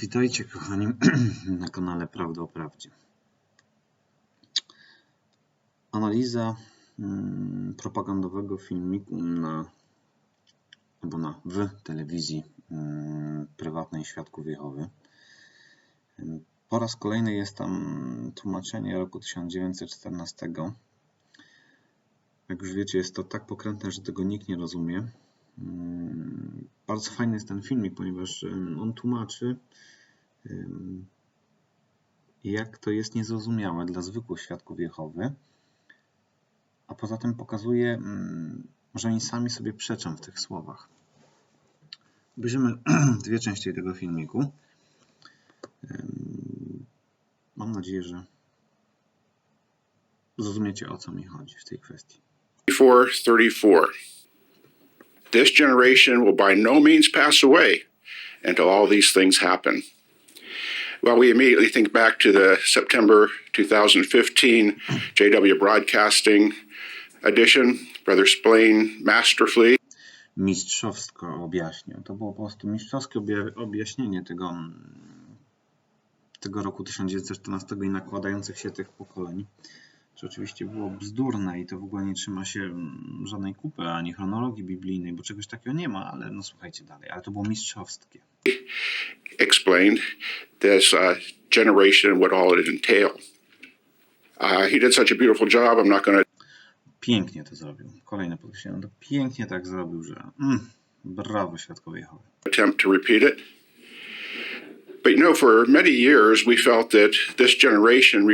Witajcie kochani na kanale Prawda o Prawdzie. Analiza mm, propagandowego filmiku na, albo na w telewizji mm, prywatnej Świadków Jehowy. Po raz kolejny jest tam tłumaczenie roku 1914. Jak już wiecie, jest to tak pokrętne, że tego nikt nie rozumie. Mm, Bardzo fajny jest ten filmik, ponieważ on tłumaczy, jak to jest niezrozumiałe dla zwykłych świadków Jehowy, a poza tym pokazuje, mm, że oni sami sobie przeczą w tych słowach. Obejrzymy dwie części tego filmiku. Mam nadzieję, że zrozumiecie o co mi chodzi w tej kwestii. 34 This generation will by no means pass away until all these things happen. Well, we immediately think back to the September 2015 JW Broadcasting edition. Brother Splain masterfully mistrzowsko objaśnił. To było po prostu mistrzowskie obja- objaśnienie tego, mm, tego roku 1914 i nakładających się tych pokoleń. Co oczywiście było bzdurne i to w ogóle nie trzyma się mm, żadnej kupy ani chronologii biblijnej, bo czegoś takiego nie ma, ale no słuchajcie dalej. Ale to było mistrzowskie. explained this uh, generation and what all it entailed. Uh, he did such a beautiful job. I'm not to Pięknie to zrobił. Kolejne podkreślenie. To pięknie tak zrobił, że mm, brawo świadkowie Jehowy. attempt to repeat it. But you know, for many years, we felt that this generation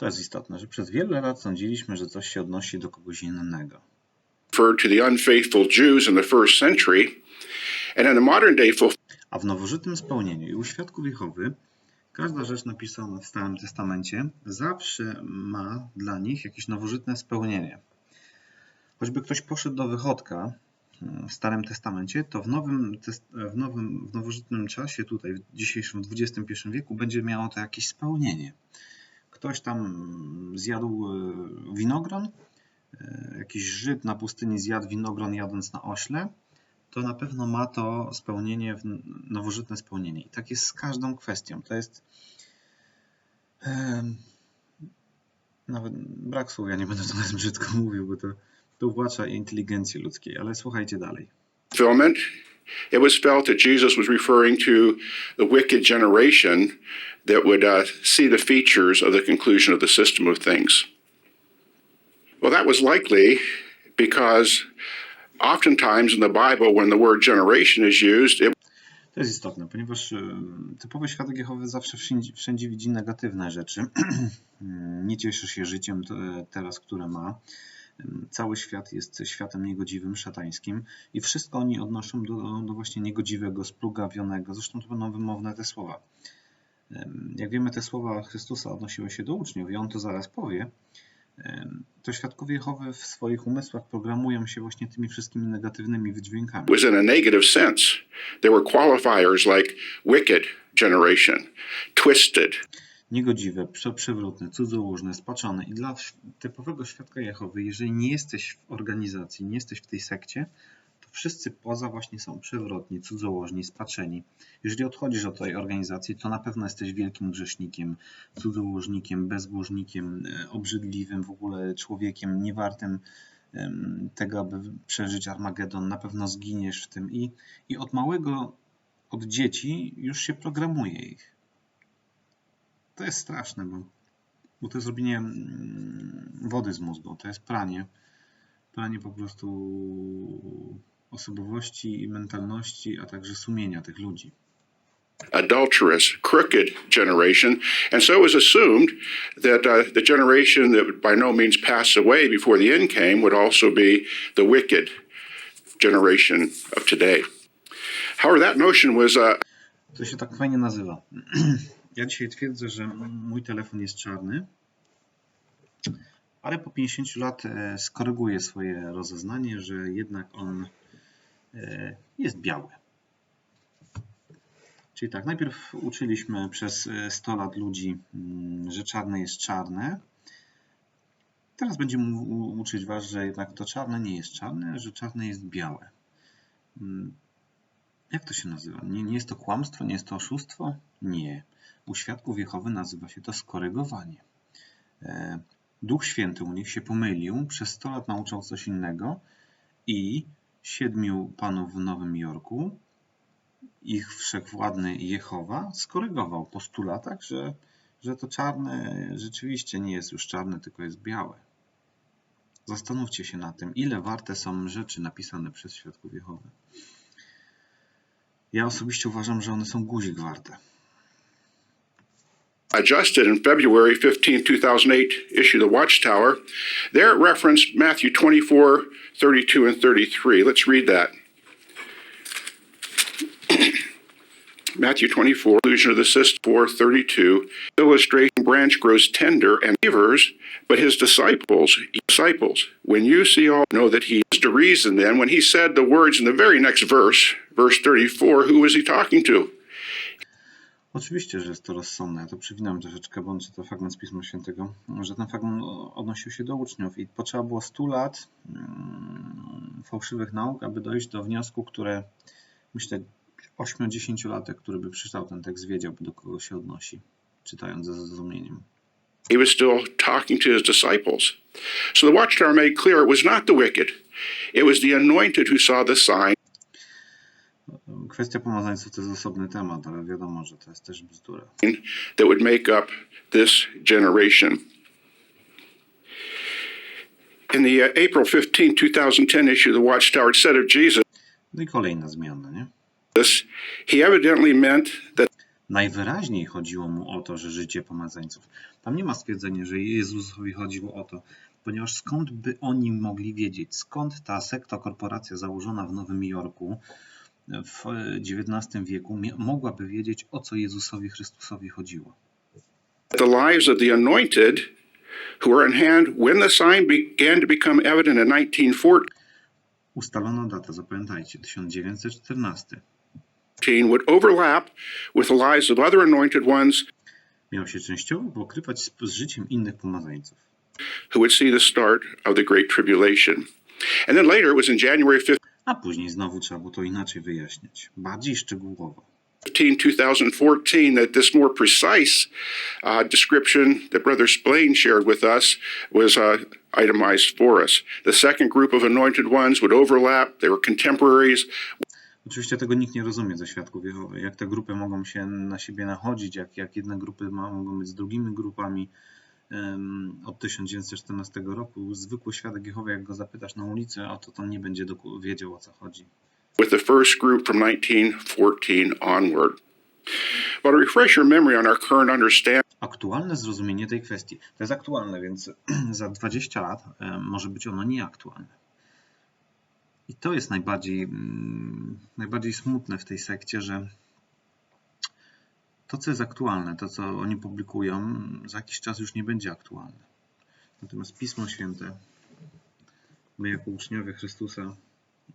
To jest istotne, że przez wiele lat sądziliśmy, że coś się odnosi do kogoś innego. A w nowożytnym spełnieniu i u świadków Jehowy każda rzecz napisana w Starym Testamencie zawsze ma dla nich jakieś nowożytne spełnienie. Choćby ktoś poszedł do wychodka mm, w Starym Testamencie, to w nowym, w nowym, w nowożytnym czasie, tutaj w dzisiejszym XXI wieku, będzie miało to jakieś spełnienie. Ktoś tam zjadł e, winogron, e, jakiś Żyd na pustyni zjadł winogron jadąc na ośle, to na pewno ma to spełnienie, nowożytne spełnienie. I tak jest z każdą kwestią. To jest. nawet brak słów, ja nie będę teraz brzydko mówił, bo to, to uwłacza inteligencję ludzkiej, ale słuchajcie dalej. fulfillment, it was felt that Jesus was referring to the wicked generation that would uh, see the features of the conclusion of the system of things. Well, that was likely because oftentimes in the Bible, when the word generation is used, it To jest istotne, ponieważ typowy świadek Jehowy zawsze wszędzie, wszędzie widzi negatywne rzeczy. Nie cieszy się życiem te- teraz, które ma. Cały świat jest światem niegodziwym, szatańskim i wszystko oni odnoszą do, do właśnie niegodziwego, splugawionego. Zresztą to będą wymowne te słowa. Jak wiemy, te słowa Chrystusa odnosiły się do uczniów i on to zaraz powie. To świadkowie Jehowy w swoich umysłach programują się właśnie tymi wszystkimi negatywnymi wydźwiękami. was in a negative sense. There were qualifiers like wicked generation, twisted, niegodziwe, prze- przewrotne, cudzołożne, spaczone. I dla typowego świadka Jehowy, jeżeli nie jesteś w organizacji, nie jesteś w tej sekcie, to wszyscy poza właśnie są przewrotni, cudzołożni, spaczeni. Jeżeli odchodzisz od tej organizacji, to na pewno jesteś wielkim grzesznikiem, cudzołożnikiem, bezbożnikiem, e, obrzydliwym w ogóle człowiekiem, niewartym tego, aby przeżyć Armagedon. Na pewno zginiesz w tym. I, i od małego, od dzieci już się programuje ich. To jest straszne, bo, bo to jest robienie mm, wody z mózgu. To jest pranie. Pranie po prostu osobowości i mentalności, a także sumienia tych ludzi. adulterous, crooked generation. And so it was assumed that uh, the generation that would by no means pass away before the end came would also be the wicked generation of today. However, that notion was uh, To się tak fajnie nazywa. Ja dzisiaj twierdzę, że mój telefon jest czarny, ale po 50 lat e, skoryguję swoje rozeznanie, że jednak on e, jest biały. Czyli tak, najpierw uczyliśmy przez e, 100 lat ludzi, mm, że czarne jest czarne. Teraz będziemy uczyć Was, że jednak to czarne nie jest czarne, że czarne jest białe. Jak to się nazywa? Nie, nie jest to kłamstwo, nie jest to oszustwo? Nie. U świadków Jehowy nazywa się to skorygowanie. E, Duch Święty u nich się pomylił, przez 100 lat nauczał coś innego i siedmiu panów w Nowym Jorku, ich wszechwładny Jehowa, skorygował po 100 latach, że, że to czarne rzeczywiście nie jest już czarne, tylko jest białe. Zastanówcie się na tym, ile warte są rzeczy napisane przez świadków Jehowy. Ja osobiście uważam, że one są guzik warte. adjusted in February 15, 2008 issue the Watchtower. There it referenced Matthew 24, 32, and 33. Let's read that. Matthew 24, illusion of the system 4, 32, illustration branch grows tender and beavers, but his disciples, disciples, when you see all, know that he is the reason then, when he said the words in the very next verse, verse 34, who was he talking to? Oczywiście, że jest to rozsądne. Ja to przywinam troszeczkę, bo czytam fragment z Pisma Świętego, że ten fragment odnosił się do uczniów i potrzeba było 100 lat mm, fałszywych nauk, aby dojść do wniosku, które myślę 8-10-latek, który by przeczytał ten tekst, wiedziałby do kogo się odnosi, czytając ze zrozumieniem. he was still talking to his disciples. So the watchtower made clear it was not the wicked, it was the anointed who saw the sign Kwestia pomazańców to jest osobny temat, ale wiadomo, że to jest też bzdura. that would make up this generation. In the uh, April 15, 2010 issue of the Watchtower, it said of Jesus, No i kolejna zmiana, nie? Najwyraźniej chodziło mu o to, że życie pomazańców. Tam nie ma stwierdzenia, że Jezusowi chodziło o to, ponieważ skąd by oni mogli wiedzieć, skąd ta sekta, korporacja założona w Nowym Jorku w XIX wieku mie- mogłaby wiedzieć, o co Jezusowi Chrystusowi chodziło. the lives of the anointed who were in hand when the sign began to become evident in 1914 Ustalono datę, zapamiętajcie, 1914. Would overlap with the lives of other anointed ones Miał się częściowo pokrywać z, z życiem innych pomazańców. who would see the start of the Great Tribulation. And then later, it was in January 15, A później znowu trzeba było to inaczej wyjaśnić, bardziej szczegółowo. 2014, that this more precise uh, description that Brother Splain shared with us was uh, itemized for us. The second group of anointed ones would overlap, they were contemporaries Oczywiście tego nikt nie rozumie ze świadków Jehowy. Jak te grupy mogą się na siebie nachodzić, jak, jak jedne grupy ma, mogą być z drugimi grupami. Od 1914 roku zwykły świadek Jehowy, jak go zapytasz na ulicy, a to, to nie będzie wiedział o co chodzi. with the first group from 1914 onward. But refresh your memory on our current understanding Aktualne zrozumienie tej kwestii. To jest aktualne, więc za 20 lat może być ono nieaktualne. I to jest najbardziej, mm, najbardziej smutne w tej sekcie, że to, co jest aktualne, to, co oni publikują, za jakiś czas już nie będzie aktualne. Natomiast Pismo Święte, my jako uczniowie Chrystusa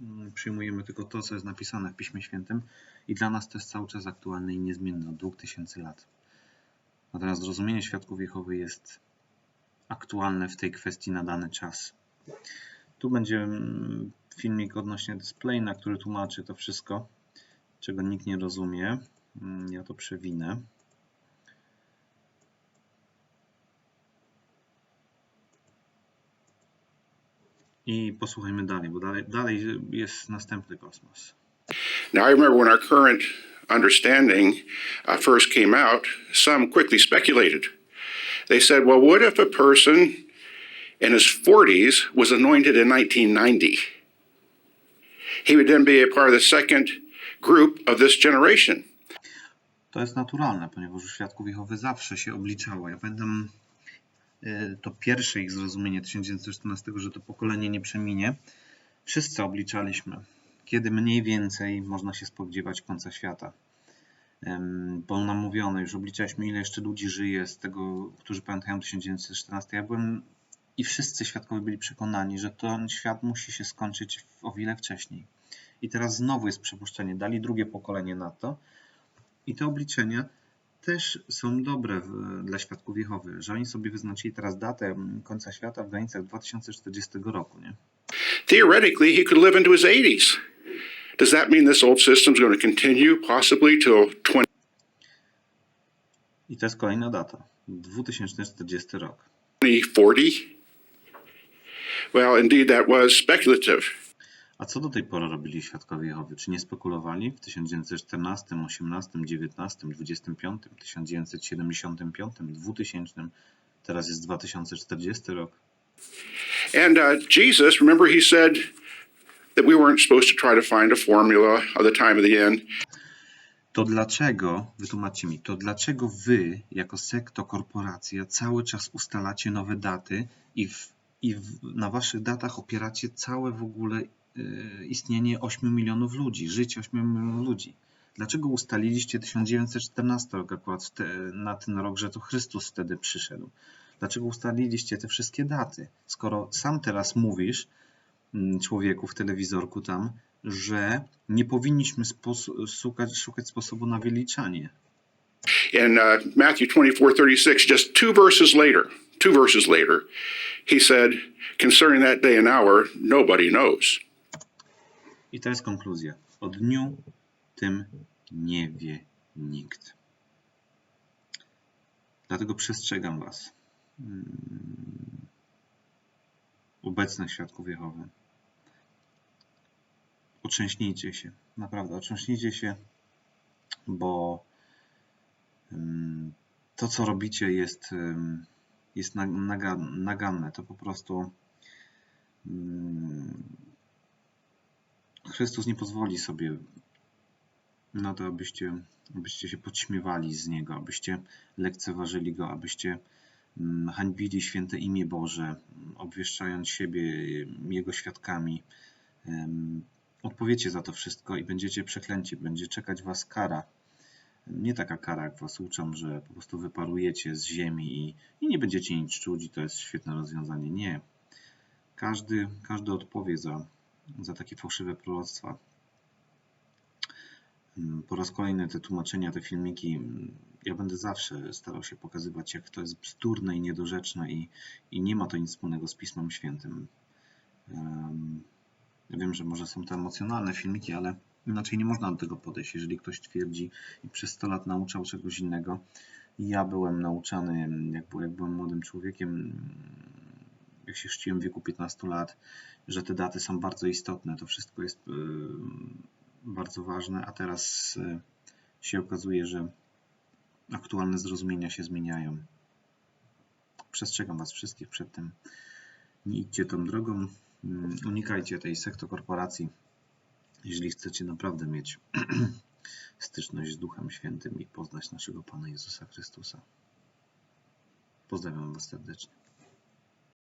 mm, przyjmujemy tylko to, co jest napisane w Piśmie Świętym i dla nas to jest cały czas aktualne i niezmienne od 2000 lat. Natomiast zrozumienie świadków Jehowy jest aktualne w tej kwestii na dany czas. Tu będzie mm, filmik odnośnie display, który tłumaczy to wszystko, czego nikt nie rozumie. Mm, Ja to przewinę. I posłuchajmy dalej, bo dalej, dalej jest następny kosmos. Now, I remember when our current understanding uh, first came out, some quickly speculated. They said, well, what if a person in his 40s was anointed in 1990? He would then be a part of the second group of this generation. To jest naturalne, ponieważ świadków Jehowy zawsze się obliczało. Ja pamiętam y, to pierwsze ich zrozumienie 1914, że to pokolenie nie przeminie. Wszyscy obliczaliśmy, kiedy mniej więcej można się spodziewać końca świata. Bo nam mówiono, już obliczaliśmy ile jeszcze ludzi żyje z tego, którzy pamiętają 1914. Ja byłem i wszyscy świadkowie byli przekonani, że ten świat musi się skończyć o wiele wcześniej. I teraz znowu jest przepuszczenie. Dali drugie pokolenie na to. I te obliczenia też są dobre w, dla świadków Jehowy, że oni sobie wyznaczyli teraz datę końca świata w granicach 2040 roku. Nie? Theoretically, he could live into his 80s. Does that mean this old system is going to continue possibly till 20? I to jest kolejna data. 2040 rok. 2040? Well, indeed, that was speculative. A co do tej pory robili świadkowie Jehowy? Czy nie spekulowali w 1914, 18, 19, 25, 1975, 2000, teraz jest 2040 rok? And uh, Jesus, remember, he said that we weren't supposed to try to find a formula of the time of the end. To dlaczego, wytłumaczcie mi, to dlaczego wy, jako sekto, korporacja, cały czas ustalacie nowe daty i, w, i w, na waszych datach opieracie całe w ogóle y, istnienie 8 milionów ludzi, życie 8 milionów ludzi? Dlaczego ustaliliście 1914 rok akurat te, na ten rok, że to Chrystus wtedy przyszedł? Dlaczego ustaliliście te wszystkie daty? Skoro sam teraz mówisz, mm, człowieku w telewizorku tam, że nie powinniśmy szukać, szukać sposobu na wyliczanie. In uh, Matthew 24 36, just two verses later, two verses later, he said, concerning that day and hour, nobody knows. I to jest konkluzja. O dniu tym nie wie nikt. Dlatego przestrzegam Was, mm, obecnych świadków Jehowy. Otrzęśnijcie się, naprawdę, otrzęśnijcie się, bo ym, to, co robicie, jest, ym, jest na- naga, naganne. To po prostu ym, Chrystus nie pozwoli sobie na to, abyście, abyście się podśmiewali z Niego, abyście lekceważyli Go, abyście mm, hańbili święte imię Boże, mm, obwieszczając siebie Jego świadkami. Odpowiecie za to wszystko i będziecie przeklęci, będzie czekać Was kara. Nie taka kara, jak Was uczą, że po prostu wyparujecie z ziemi i, i nie będziecie nic czuć i to jest świetne rozwiązanie. Nie. Każdy, każdy odpowie za, za takie fałszywe proroctwa. Mm, Po raz kolejny te tłumaczenia, te filmiki, mm, ja będę zawsze starał się pokazywać, jak to jest bzdurne i niedorzeczne i, i nie ma to nic wspólnego z Pismem Świętym. Em, Ja wiem, że może są to emocjonalne filmiki, ale inaczej nie można do tego podejść. Jeżeli ktoś twierdzi i przez 100 lat nauczał czegoś innego, ja byłem nauczany, jak, jak byłem młodym człowiekiem, jak się chrzciłem w wieku 15 lat, że te daty są bardzo istotne, to wszystko jest y, bardzo ważne, a teraz y, się okazuje, że aktualne zrozumienia się zmieniają. Przestrzegam Was wszystkich przed tym. Nie idźcie tą drogą, mm, unikajcie tej sektokorporacji, jeżeli chcecie naprawdę mieć styczność z Duchem Świętym i poznać naszego Pana Jezusa Chrystusa. Pozdrawiam Was serdecznie.